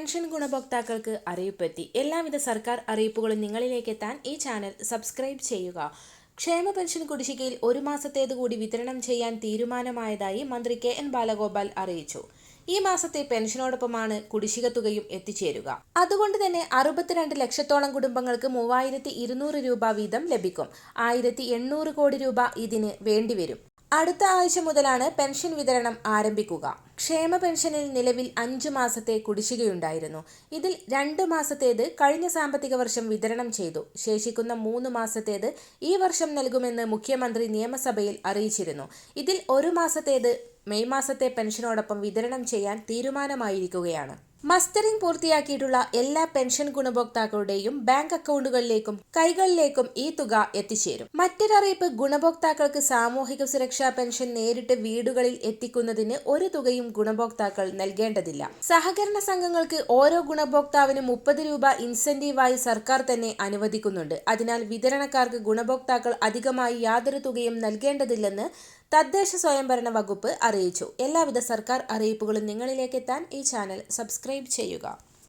Pension ഗുണഭോക്താക്കൾക്ക് അറിയിപ്പെത്തി. എല്ലാവിധ സർക്കാർ അറിയിപ്പുകളും നിങ്ങളിലേക്ക് എത്താൻ ഈ ചാനൽ സബ്സ്ക്രൈബ് ചെയ്യുക. ക്ഷേമ പെൻഷൻ കുടിശ്ശികയിൽ ഒരു മാസത്തേത് കൂടി വിതരണം ചെയ്യാൻ തീരുമാനമായതായി മന്ത്രി കെ എൻ ബാലഗോപാൽ അറിയിച്ചു. ഈ മാസത്തെ പെൻഷനോടൊപ്പമാണ് കുടിശ്ശിക തുകയും എത്തിച്ചേരുക. അതുകൊണ്ട് തന്നെ അറുപത്തിരണ്ട് ലക്ഷത്തോളം കുടുംബങ്ങൾക്ക് മൂവായിരത്തി ഇരുന്നൂറ് രൂപ വീതം ലഭിക്കും. ആയിരത്തി എണ്ണൂറ് കോടി രൂപ ഇതിന് വേണ്ടിവരും. അടുത്ത ആഴ്ച മുതലാണ് പെൻഷൻ വിതരണം ആരംഭിക്കുക. ക്ഷേമ പെൻഷനിൽ നിലവിൽ അഞ്ചു മാസത്തെ കുടിശ്ശികയുണ്ടായിരുന്നു. ഇതിൽ രണ്ട് മാസത്തേത് കഴിഞ്ഞ സാമ്പത്തിക വർഷം വിതരണം ചെയ്തു. ശേഷിക്കുന്ന മൂന്ന് മാസത്തേത് ഈ വർഷം നൽകുമെന്ന് മുഖ്യമന്ത്രി നിയമസഭയിൽ അറിയിച്ചിരുന്നു. ഇതിൽ ഒരു മാസത്തേത് മെയ് മാസത്തെ പെൻഷനോടൊപ്പം വിതരണം ചെയ്യാൻ തീരുമാനമായിരിക്കുകയാണ്. മസ്റ്ററിംഗ് പൂർത്തിയാക്കിയിട്ടുള്ള എല്ലാ പെൻഷൻ ഗുണഭോക്താക്കളുടെയും ബാങ്ക് അക്കൗണ്ടുകളിലേക്കും കൈകളിലേക്കും ഈ തുക എത്തിച്ചേരും. മറ്റൊരറിയിപ്പ് ഗുണഭോക്താക്കൾക്ക് സാമൂഹിക സുരക്ഷാ പെൻഷൻ നേരിട്ട് വീടുകളിൽ എത്തിക്കുന്നതിന് ഒരു തുകയും ഗുണഭോക്താക്കൾ നൽകേണ്ടതില്ല. സഹകരണ സംഘങ്ങൾക്ക് ഓരോ ഗുണഭോക്താവിനും മുപ്പത് രൂപ ഇൻസെന്റീവായി സർക്കാർ തന്നെ അനുവദിക്കുന്നുണ്ട്. അതിനാൽ വിതരണക്കാർക്ക് ഗുണഭോക്താക്കൾ അധികമായി യാതൊരു തുകയും നൽകേണ്ടതില്ലെന്ന് തദ്ദേശ സ്വയംഭരണ വകുപ്പ് അറിയിച്ചു. എല്ലാവിധ സർക്കാർ അറിയിപ്പുകളും നിങ്ങളിലേക്ക് എത്താൻ ഈ ചാനൽ സബ്സ്ക്രൈബ് ചെയ്യുക.